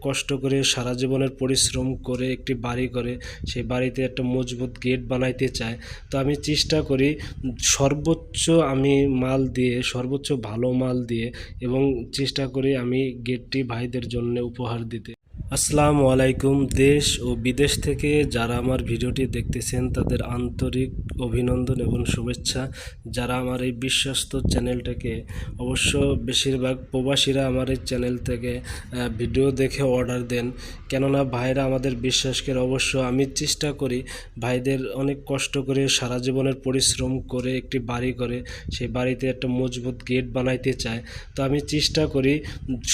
কষ্ট করে সারা জীবনের পরিশ্রম করে একটি বাড়ি করে, সেই বাড়িতে একটা মজবুত গেট বানাইতে চায়। তো আমি চেষ্টা করি সর্বোচ্চ আমি মাল দিয়ে, সর্বোচ্চ ভালো মাল দিয়ে এবং চেষ্টা করি আমি গেটটি ভাইদের জন্য উপহার দিতে। আসসালামু আলাইকুম, দেশ ও বিদেশ থেকে যারা আমার ভিডিওটি দেখতেছেন, তাদের আন্তরিক অভিনন্দন এবং শুভেচ্ছা। যারা আমার এই বিশ্বস্ত চ্যানেলটাকে, অবশ্য বেশিরভাগ প্রবাসীরা আমার এই চ্যানেল থেকে ভিডিও দেখে অর্ডার দেন। কেননা ভাইরা আমাদের বিশ্বাস করে অবশ্য আমি চেষ্টা করি ভাইদের অনেক কষ্ট করে সারা জীবনের পরিশ্রম করে একটি বাড়ি করে সেই বাড়িতে একটা মজবুত গেট বানাইতে চায়। তো আমি চেষ্টা করি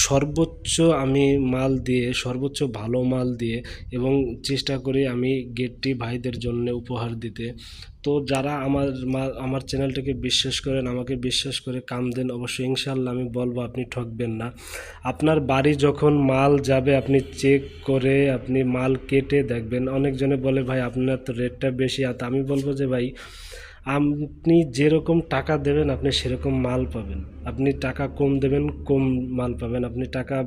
সর্বোচ্চ আমি মাল দিয়ে সর্বোচ্চ ভালো মাল দিয়ে এবং চেষ্টা করি আমি গেটটি ভাইদের জন্য উপহার দিতে। তো যারা আমার আমার চ্যানেলটাকে বিশ্বাস করেন, আমাকে বিশ্বাস করে কাম দেন, অবশ্যই ইনশাল্লাহ আমি বলব আপনি ঠকবেন না। আপনার বাড়ি যখন মাল যাবে, আপনি চেক করে আপনি মাল কেটে দেখবেন। অনেকজনে বলে, ভাই, আপনার তো রেটটা বেশি। আর আমি বলব যে, ভাই আপনি যেরকম টাকা দেবেন, আপনি সেরকম মাল পাবেন। আপনি টাকা কম দেবেন, কম মাল পাবেন। আপনি টাকা,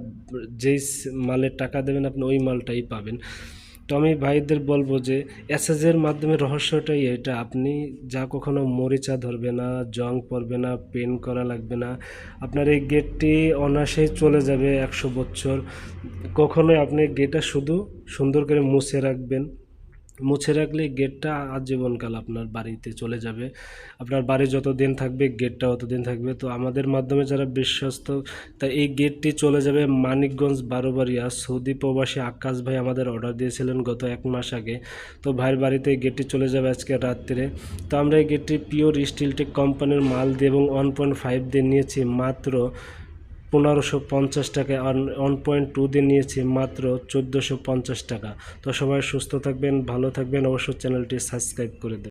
যেই মালের টাকা দেবেন, আপনি ওই মালটাই পাবেন। তো আমি ভাইদের বলব যে এসএসের মাধ্যমে রহস্যটাই এটা আপনি যা কখনো মরিচা ধরবে না, জং পড়বে না, পেন করা লাগবে না। আপনার এই গেটটি অনায়াসেই চলে যাবে একশো বছর। কখনোই আপনি গেটটা শুধু সুন্দর করে মুছে রাখবেন। মুছে রাখলে গেটটা আজীবনকাল আপনার বাড়িতে চলে যাবে। আপনার বাড়ি যত দিন থাকবে গেটটা অত দিন থাকবে। তো আমাদের মাধ্যমে যারা বিশ্বস্ত তা এই গেটটি চলে যাবে মানিকগঞ্জ বারোবাড়িয়া। সৌদি প্রবাসী আকাশ ভাই আমাদের অর্ডার দিয়েছিলেন গত এক মাস আগে। তো ভাইয়ের বাড়িতে গেটটি চলে যাবে আজকে রাত্রে। তো আমরা এই গেটটি পিওর স্টিলটেক কোম্পানির মাল দিয়ে এবং ওয়ান পয়েন্ট ফাইভ দিয়ে নিয়েছি। মাত্র পনেরোশো পঞ্চাশ টাকায় আর ওয়ান পয়েন্ট টু দিয়ে নিয়েছি মাত্র চোদ্দোশো পঞ্চাশ টাকা। তো সবাই সুস্থ থাকবেন, ভালো থাকবেন, অবশ্যই চ্যানেলটি সাবস্ক্রাইব করে দেবেন।